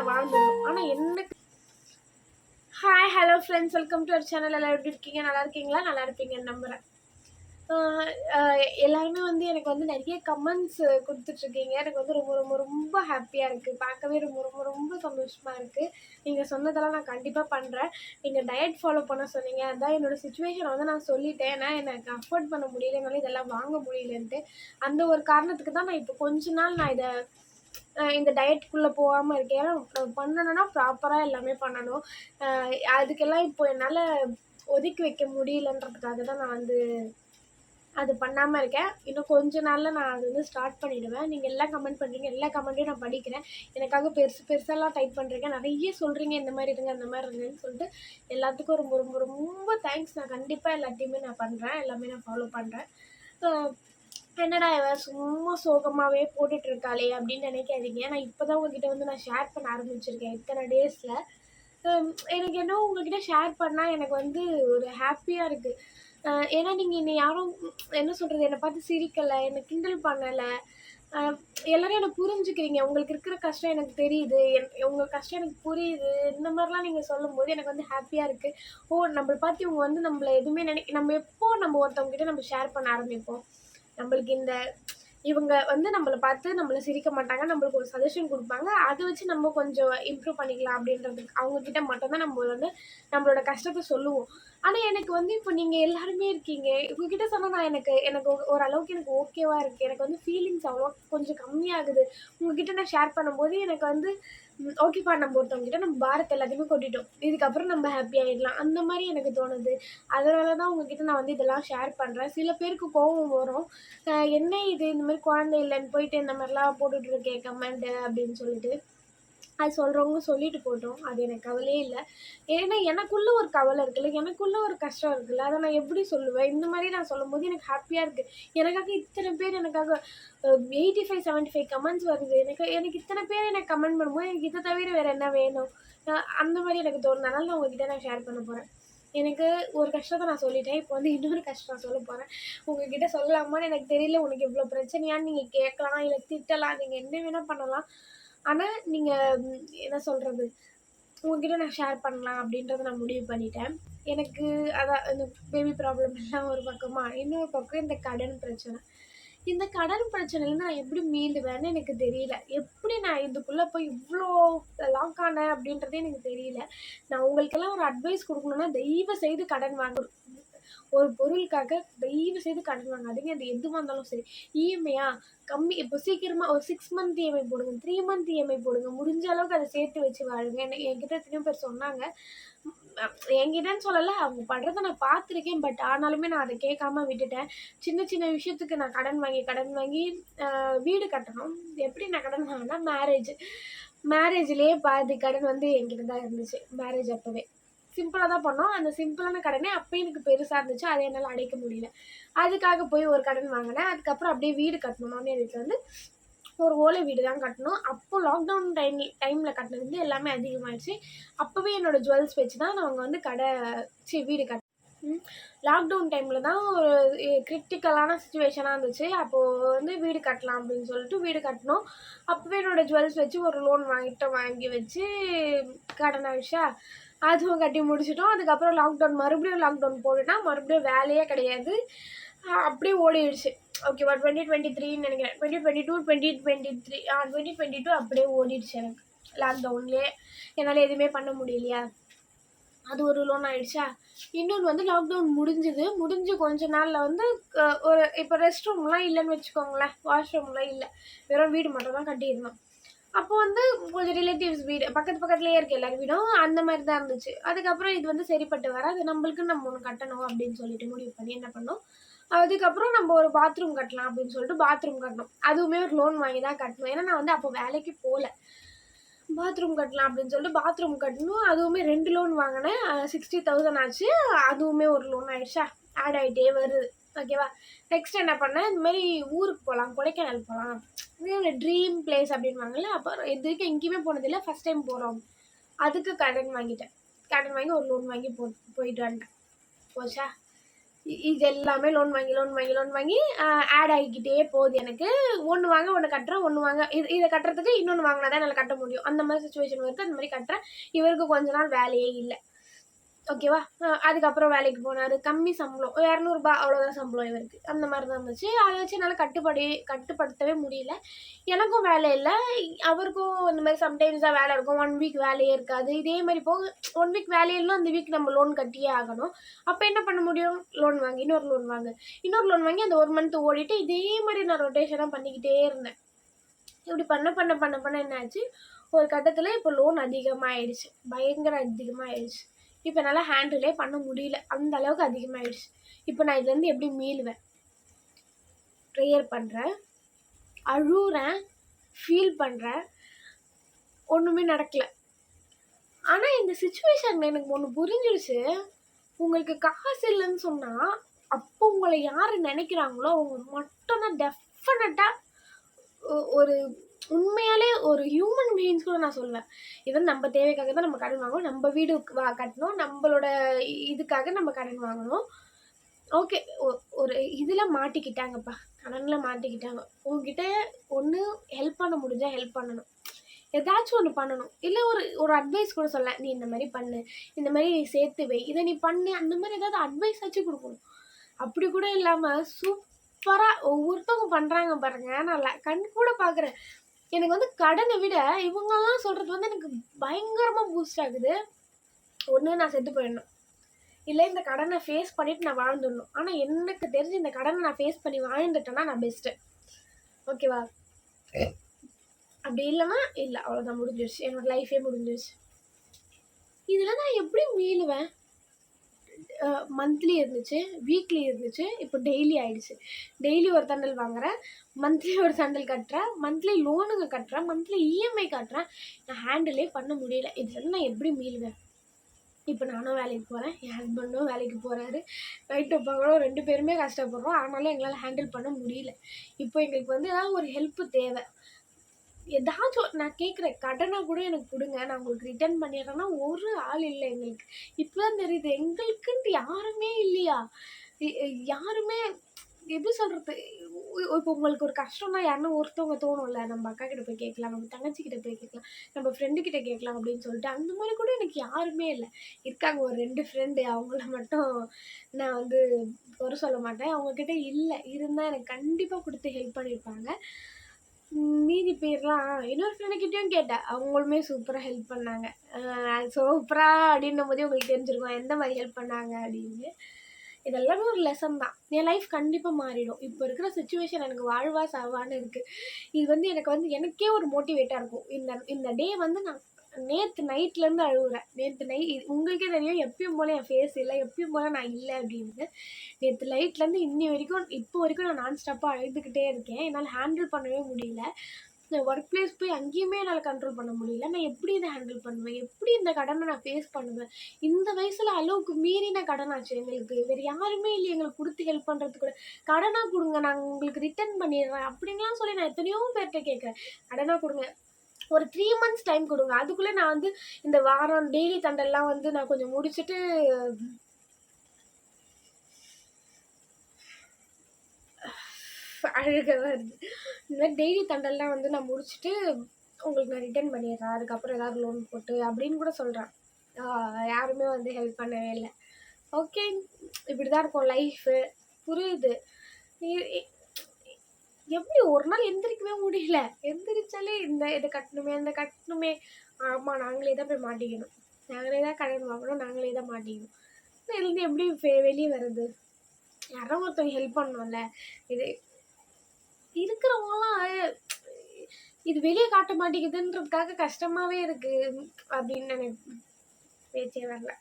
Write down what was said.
நான் வாழ்ந்துடணும் ஆனால் எனக்கு hi hello friends welcome to our channel எல்லாம் எப்படி இருக்கீங்க? நல்லா இருக்கீங்களா? நல்லா இருப்பீங்கன்னு நம்புகிறேன் ஆஹ் எல்லாருமே வந்து எனக்கு வந்து நிறைய கமெண்ட்ஸ் கொடுத்துட்ருக்கீங்க எனக்கு வந்து ரொம்ப ரொம்ப ரொம்ப ஹாப்பியாக இருக்குது பார்க்கவே ரொம்ப ரொம்ப ரொம்ப சந்தோஷமாக இருக்குது நீங்கள் சொன்னதெல்லாம் நான் கண்டிப்பாக பண்ணுறேன் நீங்கள் டயட் ஃபாலோ பண்ண சொன்னீங்க. அதான் என்னோடய சுச்சுவேஷனை வந்து நான் சொல்லிட்டேன். ஏன்னா எனக்கு அஃபோர்ட் பண்ண முடியலனால இதெல்லாம் வாங்க முடியலன்ட்டு. அந்த ஒரு காரணத்துக்கு தான் நான் இப்போ கொஞ்ச நாள் நான் இதை இந்த டயட்குள்ளே போகாமல் இருக்கேன் ஏன்னா பண்ணணும்னா ப்ராப்பராக எல்லாமே பண்ணணும். அதுக்கெல்லாம் இப்போ என்னால் ஒதுக்கி வைக்க முடியலன்றதுக்காக தான் நான் வந்து அது பண்ணாமல் இருக்கேன். இன்னும் கொஞ்ச நாளில் நான் அது வந்து ஸ்டார்ட் பண்ணிவிடுவேன் நீங்கள் எல்லாம் கமெண்ட் பண்ணுறீங்க எல்லா கமெண்ட்டையும் நான் படிக்கிறேன். எனக்காக பெருசு பெருசாலாம் டைப் பண்ணுறீங்க நிறைய சொல்கிறீங்க இந்த மாதிரி இருங்க இந்த மாதிரி இருங்கன்னு சொல்லிட்டு எல்லாத்துக்கும் ரொம்ப ரொம்ப ரொம்ப தேங்க்ஸ் நான் கண்டிப்பாக எல்லாத்தையுமே நான் பண்ணுறேன் எல்லாமே நான் ஃபாலோ பண்ணுறேன் என்னடா இவ சும்மா சோகமாகவே போட்டுட்டு இருக்காளே அப்படின்னு நினைக்காதீங்க. நான் இப்போ தான் உங்ககிட்ட வந்து நான் ஷேர் பண்ண ஆரம்பிச்சிருக்கேன் இத்தனை டேஸில் எனக்கு என்ன உங்ககிட்ட ஷேர் பண்ணால் எனக்கு வந்து ஒரு ஹாப்பியாக இருக்குது ஏன்னா நீங்கள் என்னை யாரும் என்ன சொல்கிறது என்னை பார்த்து சிரிக்கலை என்னை கிண்டல் பண்ணலை. எல்லாரும் என்னை புரிஞ்சுக்கிறீங்க. உங்களுக்கு இருக்கிற கஷ்டம் எனக்கு தெரியுது. என் உங்கள் கஷ்டம் எனக்கு புரியுது. இந்த மாதிரிலாம் நீங்கள் சொல்லும்போது எனக்கு வந்து ஹாப்பியாக இருக்குது ஓ நம்மளை பார்த்து இவங்க வந்து நம்மளை எதுவுமே நினை நம்ம எப்போ நம்ம ஒருத்தவங்ககிட்ட நம்ம ஷேர் பண்ண ஆரம்பிப்போம்? நம்மளுக்கு இந்த இவங்க வந்து நம்மளை பார்த்து நம்மளை சிரிக்க மாட்டாங்க நம்மளுக்கு ஒரு சஜஷன் கொடுப்பாங்க. அதை வச்சு நம்ம கொஞ்சம் இம்ப்ரூவ் பண்ணிக்கலாம் அப்படின்றதுக்கு அவங்கக்கிட்ட மட்டும்தான் நம்ம வந்து நம்மளோட கஷ்டத்தை சொல்லுவோம். ஆனால் எனக்கு வந்து இப்போ நீங்கள் எல்லாருமே இருக்கீங்க. உங்ககிட்ட சொன்னால் நான் எனக்கு எனக்கு ஓரளவுக்கு எனக்கு ஓகேவாக இருக்குது எனக்கு வந்து ஃபீலிங்ஸ் அவ்வளோ கொஞ்சம் கம்மியாகுது. உங்ககிட்ட நான் ஷேர் பண்ணும்போது எனக்கு வந்து ஓகேப்பா நம்ம ஒருத்தவங்ககிட்ட நம்ம பாரத் எல்லாத்தையுமே கொட்டிட்டோம். இதுக்கப்புறம் நம்ம ஹாப்பி ஆகிடலாம் அந்த மாதிரி எனக்கு தோணுது. அதனால தான் உங்ககிட்ட நான் வந்து இதெல்லாம் ஷேர் பண்ணுறேன் சில பேருக்கு கோபம் வரும். என்ன இது? இந்த மாதிரி குழந்தை இல்லைன்னு போயிட்டு இந்த மாதிரிலாம் போட்டுட்ருக்கேன் கமெண்ட் அப்படின்னு சொல்லிட்டு. அது சொல்கிறவங்க சொல்லிட்டு போட்டோம். அது எனக்கு கவலையே இல்லை. ஏன்னா எனக்குள்ள ஒரு கவலை இருக்குல்ல. எனக்குள்ள ஒரு கஷ்டம் இருக்குல்ல. அதை நான் எப்படி சொல்லுவேன்? இந்த மாதிரி நான் சொல்லும்போது எனக்கு ஹாப்பியாக இருக்குது எனக்காக இத்தனை பேர் எனக்காக eighty five seventy five comments வருது. எனக்கு எனக்கு இத்தனை பேர் எனக்கு கமெண்ட் பண்ணும்போது எனக்கு இதை தவிர வேறு என்ன வேணும்? அந்த மாதிரி எனக்கு தோணுனால நான் உங்ககிட்ட நான் ஷேர் பண்ண போகிறேன் எனக்கு ஒரு கஷ்டத்தை நான் சொல்லிட்டேன். இப்போ வந்து இன்னொரு கஷ்டம் நான் சொல்ல போகிறேன் உங்ககிட்ட சொல்லலாமான்னு எனக்கு தெரியல. உனக்கு இவ்வளோ பிரச்சனையான்னு நீங்கள் கேட்கலாம். இல்லை திட்டலாம். நீங்கள் என்ன வேணால் பண்ணலாம். ஆனால் நீங்கள் என்ன சொல்கிறது உங்ககிட்ட நான் ஷேர் பண்ணலாம் அப்படின்றத நான் முடிவு பண்ணிட்டேன். எனக்கு அதான் இந்த பேபி ப்ராப்ளம் எல்லாம் ஒரு பக்கமா இன்னொரு பக்கம் இந்த கடன் பிரச்சனை. இந்த கடன் பிரச்சனையிலேருந்து நான் எப்படி மீண்டுவேன்னு எனக்கு தெரியல. எப்படி நான் இதுக்குள்ளே போய் இவ்வளோ லாக் ஆனேன் அப்படின்றதே எனக்கு தெரியல. நான் உங்களுக்கெல்லாம் ஒரு அட்வைஸ் கொடுக்கணுன்னா தயவு செய்து கடன் வாங்க. ஒரு பொருளுக்காக தயவு செய்து கடன் வாங்காதீங்க அது எதுவாக இருந்தாலும் சரி. இஎம்ஐயா கம்மி இப்போ சீக்கிரமாக ஒரு சிக்ஸ் மந்த் இஎம்ஐ போடுங்க. த்ரீ மந்த் இஎம்ஐ போடுங்க. முடிஞ்ச அளவுக்கு அதை சேர்த்து வச்சு வாழுங்க. என்ன என்கிட்ட எத்தனையோ பேர் சொன்னாங்க. என்கிட்டன்னு சொல்லலை அவங்க பண்ணுறத நான் பார்த்துருக்கேன். பட் ஆனாலுமே நான் அதை கேட்காம விட்டுட்டேன். சின்ன சின்ன விஷயத்துக்கு நான் கடன் வாங்கி கடன் வாங்கி வீடு கட்டணும். எப்படி நான் கடன் வாங்கினா மேரேஜ் மேரேஜ்லேயே பாதி கடன் வந்து என்கிட்ட தான் இருந்துச்சு. மேரேஜ் அப்போவே. சிம்பிளாக தான் பண்ணோம். அந்த சிம்பிளான கடனே அப்போ எனக்கு பெருசாக இருந்துச்சு. அதை என்னால் அடைக்க முடியல. அதுக்காக போய் ஒரு கடன் வாங்கினேன். அதுக்கப்புறம் அப்படியே வீடு கட்டணும். மாமியார் வீட்டில் வந்து ஒரு ஓலை வீடு தான் கட்டணும். அப்போ லாக்டவுன் டைம் டைமில் கட்டினது வந்து எல்லாமே அதிகமாகிடுச்சு அப்போவே என்னோடய ஜுவல்ஸ் வச்சு தான் நாங்கள் வந்து கடை சி வீடு கட் லாக்டவுன் டைமில் தான் ஒரு கிரிட்டிக்கலான சுச்சுவேஷனாக இருந்துச்சு. அப்போது வந்து வீடு கட்டலாம் அப்படின்னு சொல்லிட்டு வீடு கட்டினோம். அப்போவே என்னோடய ஜுவல்ஸ் வச்சு ஒரு லோன் வாங்கிட்டு வாங்கி வச்சு கடன் ஆயிடுச்சா? அதுவும் கட்டி முடிச்சிட்டோம். அதுக்கப்புறம் லாக்டவுன் மறுபடியும் லாக்டவுன் போட்டுட்டா மறுபடியும் வேலையே கிடையாது. அப்படியே ஓடிடுச்சு. ஓகேவா? டுவெண்ட்டி டுவெண்ட்டி த்ரீன்னு நினைக்கிறேன். Twenty twenty two twenty twenty three ah twenty twenty two அப்படியே ஓடிடுச்சு எனக்கு. லாக்டவுன்லேயே என்னால் எதுவுமே பண்ண முடியலையா? அது ஒரு லோன் ஆயிடுச்சா? இன்னொன்று வந்து லாக்டவுன் முடிஞ்சுது. முடிஞ்சு கொஞ்ச நாளில் வந்து ஒரு இப்போ ரெஸ்ட் ரூம்லாம் இல்லைன்னு வச்சுக்கோங்களேன். வாஷ்ரூம்லாம் இல்லை. வெறும் வீடு மட்டும் தான் கட்டியிருந்தோம். அப்போ வந்து கொஞ்சம் ரிலேட்டிவ்ஸ் வீடு பக்கத்து பக்கத்துலேயே இருக்கு எல்லார் வீடும் அந்த மாதிரி தான் இருந்துச்சு. அதுக்கப்புறம் இது வந்து சரிப்பட்டு வராது. நம்மளுக்கு நம்ம ஒன்று கட்டணும் அப்படின்னு சொல்லிட்டு முடிவு பண்ணி என்ன பண்ணோம்? அதுக்கப்புறம் நம்ம ஒரு பாத்ரூம் கட்டலாம் அப்படின்னு சொல்லிட்டு பாத்ரூம் கட்டணும் அதுவுமே ஒரு லோன் வாங்கி தான் கட்டணும் ஏன்னா நான் வந்து அப்போ வேலைக்கு போகல. பாத்ரூம் கட்டலாம் அப்படின்னு சொல்லிட்டு பாத்ரூம் கட்டணும். அதுவுமே ரெண்டு லோன் வாங்கினேன். சிக்ஸ்டி தௌசண்ட் ஆச்சு. அதுவுமே ஒரு லோன் ஆயிடுச்சா? ஆட் ஆகிட்டே வருது. ஓகேவா நெக்ஸ்ட் என்ன பண்ணேன்? இந்த மாதிரி ஊருக்கு போகலாம் கொடைக்கானல் போகலாம். இது ஒரு ட்ரீம் பிளேஸ் அப்படின்வாங்கல்ல அப்போ இது வரைக்கும் எங்கேயுமே போனதில்லை. ஃபஸ்ட் டைம் போகிறோம் அதுக்கு கடன் வாங்கிட்டேன். கடன் வாங்கி ஒரு லோன் வாங்கி போ போயிட்டு வந்துட்டேன். போச்சா? இது எல்லாமே லோன் வாங்கி லோன் வாங்கி லோன் வாங்கி ஆட் ஆகிக்கிட்டே போகுது எனக்கு. ஒன்று வாங்க ஒன்று கட்டுறேன் ஒன்று வாங்க. இது இதை கட்டுறதுக்கு இன்னொன்று வாங்கினா தான் என்னால் கட்ட முடியும். அந்த மாதிரி சுச்சுவேஷன் வருது அந்த மாதிரி கட்டுறேன். இவருக்கு கொஞ்ச நாள் வேலையே இல்லை. ஓகேவா அதுக்கப்புறம் வேலைக்கு போனார். கம்மி சம்பளம். இரநூறுபா அவ்வளோதான் சம்பளம் இவருக்கு. அந்த மாதிரி தான் இருந்துச்சு. அதை வச்சு என்னால் கட்டுப்படி கட்டுப்படுத்தவே முடியல. எனக்கும் வேலை இல்லை. அவருக்கும் இந்த மாதிரி சம்டைம்ஸ் தான் வேலை இருக்கும். ஒன் வீக் வேலையே இருக்காது. இதே மாதிரி போக ஒன் வீக் வேலையிலும் அந்த வீக் நம்ம லோன் கட்டியே ஆகணும். அப்போ என்ன பண்ண முடியும்? லோன் வாங்கி இன்னொரு லோன் வாங்க. இன்னொரு லோன் வாங்கி அந்த ஒரு மந்த் ஓடிட்டு இதே மாதிரி நான் ரொட்டேஷனாக பண்ணிக்கிட்டே இருந்தேன். இப்படி பண்ண பண்ண பண்ண பண்ண என்னாச்சு? ஒரு கட்டத்தில் இப்போ லோன் அதிகமாகிடுச்சு பயங்கர அதிகமாகிடுச்சு இப்போ என்னால் ஹேண்டிலே பண்ண முடியல. அந்த அளவுக்கு அதிகமாகிடுச்சு இப்போ நான் இதுலேருந்து எப்படி மீளுவேன்? ப்ரேயர் பண்ணுறேன் அழுகிறேன் ஃபீல் பண்ணுறேன் ஒன்றுமே நடக்கல. ஆனால் இந்த சுச்சுவேஷனில் எனக்கு ஒன்று புரிஞ்சிடுச்சு உங்களுக்கு காசு இல்லைன்னு சொன்னால் அப்போ உங்களை யார் நினைக்கிறாங்களோ அவங்க மட்டும்தான் டெஃபினட்டாக ஒரு உண்மையாலே ஒரு ஹியூமன் பீயிங்ஸ் கூட நான் சொல்லுவேன் இது நம்ம தேவைக்காக தான் நம்ம கடன் வாங்கணும் நம்ம வீடு வா கட்டணும். நம்மளோட இதுக்காக நம்ம கடன் வாங்கணும். ஓகே ஒரு இதில் மாட்டிக்கிட்டாங்கப்பா. கடனில் மாட்டிக்கிட்டாங்க. உங்ககிட்ட ஒன்று ஹெல்ப் பண்ண முடிஞ்சால் ஹெல்ப் பண்ணணும். ஏதாச்சும் ஒன்று பண்ணணும். இல்லை ஒரு ஒரு அட்வைஸ் கூட சொல்ல நீ இந்த மாதிரி பண்ணு. இந்த மாதிரி சேர்த்து வை. இதை நீ பண்ணு. அந்த மாதிரி ஏதாவது அட்வைஸ் ஆச்சு கொடுக்கணும். அப்படி கூட இல்லாமல் சூப்பராக ஒவ்வொருத்தவங்க பண்ணுறாங்க பாருங்க. நான் கண் கூட பார்க்குறேன் எனக்கு வந்து கடனை விட இவங்கெல்லாம் சொல்கிறது வந்து எனக்கு பயங்கரமாக பூஸ்ட் ஆகுது. ஒன்று நான் செத்து போயிடணும். இல்லை இந்த கடனை ஃபேஸ் பண்ணிட்டு நான் வாழ்ந்துடணும். ஆனால் எனக்கு தெரிஞ்சு இந்த கடனை நான் ஃபேஸ் பண்ணி வாழ்ந்துட்டேன்னா நான் பெஸ்ட்டு ஓகேவா அப்படி இல்லைன்னா இல்லை அவ்வளோதான் முடிஞ்சிருச்சு. என்னோட லைஃபே முடிஞ்சிருச்சு. இதில் நான் எப்படி மீளுவேன்? மந்த்லி இருந்துச்சு வீக்லி இருந்துச்சு இப்போ டெய்லி ஆயிடுச்சு. டெய்லி ஒரு தண்டல் வாங்குறேன் மந்த்லி ஒரு தண்டல் கட்டுறேன் மந்த்லி லோனுங்க கட்டுறேன் மந்த்லி இஎம்ஐ கட்டுறேன். நான் ஹேண்டிலே பண்ண முடியல. இதுல நான் எப்படி மீளுவேன்? இப்போ நானும் வேலைக்கு போகிறேன் என் ஹஸ்பண்டும் வேலைக்கு போகிறாரு நைட்டு பகலும் ரெண்டு பேருமே கஷ்டப்படுறோம். ஆனாலும் எங்களால் ஹேண்டில் பண்ண முடியல. இப்போ எங்களுக்கு வந்து ஏதாவது ஒரு ஹெல்ப்பு தேவை. ஏதாச்சும் நான் கேட்குறேன் கடனை கூட எனக்கு கொடுங்க. நான் உங்களுக்கு ரிட்டர்ன் பண்ணிடுறேன்னா ஒரு ஆள் இல்லை எங்களுக்கு. இப்போ தான் தெரியுது எங்களுக்குன்ட்டு யாருமே இல்லையா? யாருமே எப்படி சொல்கிறது இப்போ உங்களுக்கு ஒரு கஷ்டம்னா யாருன்னா ஒருத்தவங்க தோணும்ல. நம்ம அக்கா கிட்ட போய் கேட்கலாம் நம்ம தங்கச்சி கிட்ட போய் கேட்கலாம் நம்ம ஃப்ரெண்டு கிட்ட கேட்கலாம் அப்படின்னு சொல்லிட்டு அந்த மாதிரி கூட எனக்கு யாருமே இல்லை. இருக்காங்க ஒரு ரெண்டு ஃப்ரெண்டு அவங்கள மட்டும் நான் வந்து குறை சொல்ல மாட்டேன். அவங்கக்கிட்ட இல்லை. இருந்தால் எனக்கு கண்டிப்பாக கொடுத்து ஹெல்ப் பண்ணியிருப்பாங்க. மீதி பேர்லாம் இன்னொரு ஃப்ரெண்டுக்கிட்டையும் கேட்டேன். அவங்களுமே சூப்பராக ஹெல்ப் பண்ணாங்க. சூப்பராக அப்படின்னும் போதே உங்களுக்கு தெரிஞ்சிருக்கும். எந்த மாதிரி ஹெல்ப் பண்ணாங்க அப்படின்னு. இதெல்லாமே ஒரு லெசன் தான். என் லைஃப் கண்டிப்பாக மாறிடும். இப்போ இருக்கிற சுச்சுவேஷன் எனக்கு வாழ்வா சாவான்னு இருக்குது இது வந்து எனக்கு வந்து எனக்கே ஒரு மோட்டிவேட்டாக இருக்கும். இந்த இந்த டே வந்து நான் நேற்று நைட்லேருந்து அழுகுறேன் நேற்று நை உங்களுக்கே தெரியும் எப்பயும் போல என் ஃபேஸ் இல்லை எப்பயும் போல நான் இல்லை அப்படின்னு. நேற்று நைட்லேருந்து இன்னி வரைக்கும் இப்போ வரைக்கும் நான் நான் ஸ்டாப்பாக அழுதுகிட்டே இருக்கேன். என்னால் ஹேண்டில் பண்ணவே முடியல. நான் ஒர்க் பிளேஸ் போய் அங்கேயுமே என்னால் கண்ட்ரோல் பண்ண முடியல. நான் எப்படி இதை ஹேண்டில் பண்ணுவேன்? எப்படி இந்த கடனை நான் ஃபேஸ் பண்ணுவேன்? இந்த வயசில் அளவுக்கு மீறின கடன் ஆச்சு எங்களுக்கு. வேறு யாருமே இல்லை எங்களுக்கு கொடுத்து ஹெல்ப் பண்ணுறது கூட. கடனாக கொடுங்க நான் உங்களுக்கு ரிட்டர்ன் பண்ணிடுறேன் அப்படின்லாம் சொல்லி நான் எத்தனையோ பேர்கிட்ட கேட்குறேன். கடனாக கொடுங்க. ஒரு த்ரீ மந்த்ஸ் டைம் கொடுங்க. அதுக்குள்ளே நான் வந்து இந்த வாரம் டெய்லி தண்டெல்லாம் வந்து நான் கொஞ்சம் முடிச்சுட்டு அழுக வருது. இந்த மாதிரி டெய்லி தண்டெல்லாம் வந்து நான் முடிச்சுட்டு உங்களுக்கு நான் ரிட்டர்ன் பண்ணிடுறேன். அதுக்கப்புறம் ஏதாவது லோன் போட்டு அப்படின்னு கூட சொல்கிறேன் யாருமே வந்து ஹெல்ப் பண்ணவே இல்லை. ஓகே இப்படி தான் இருக்கும் லைஃபு புரியுது. எப்படி ஒரு நாள் எந்திரிக்கவே முடியல. எந்திரிச்சாலே இந்த இதை கட்டணுமே இந்த கட்டணுமே. ஆமாம் நாங்களே தான் போய் மாட்டிக்கணும். நாங்களே தான் கடன் வாங்கணும் நாங்களே தான் மாட்டிக்கணும். இதுலேருந்து எப்படி வெளியே வருது யாரோ ஒருத்தவங்க ஹெல்ப் பண்ணணும்ல. இது இருக்கிறவங்களாம் இது வெளியே காட்ட மாட்டேங்குதுன்றதுக்காக கஷ்டமாவே இருக்கு அப்படின்னு நினை பேச்சே வரல.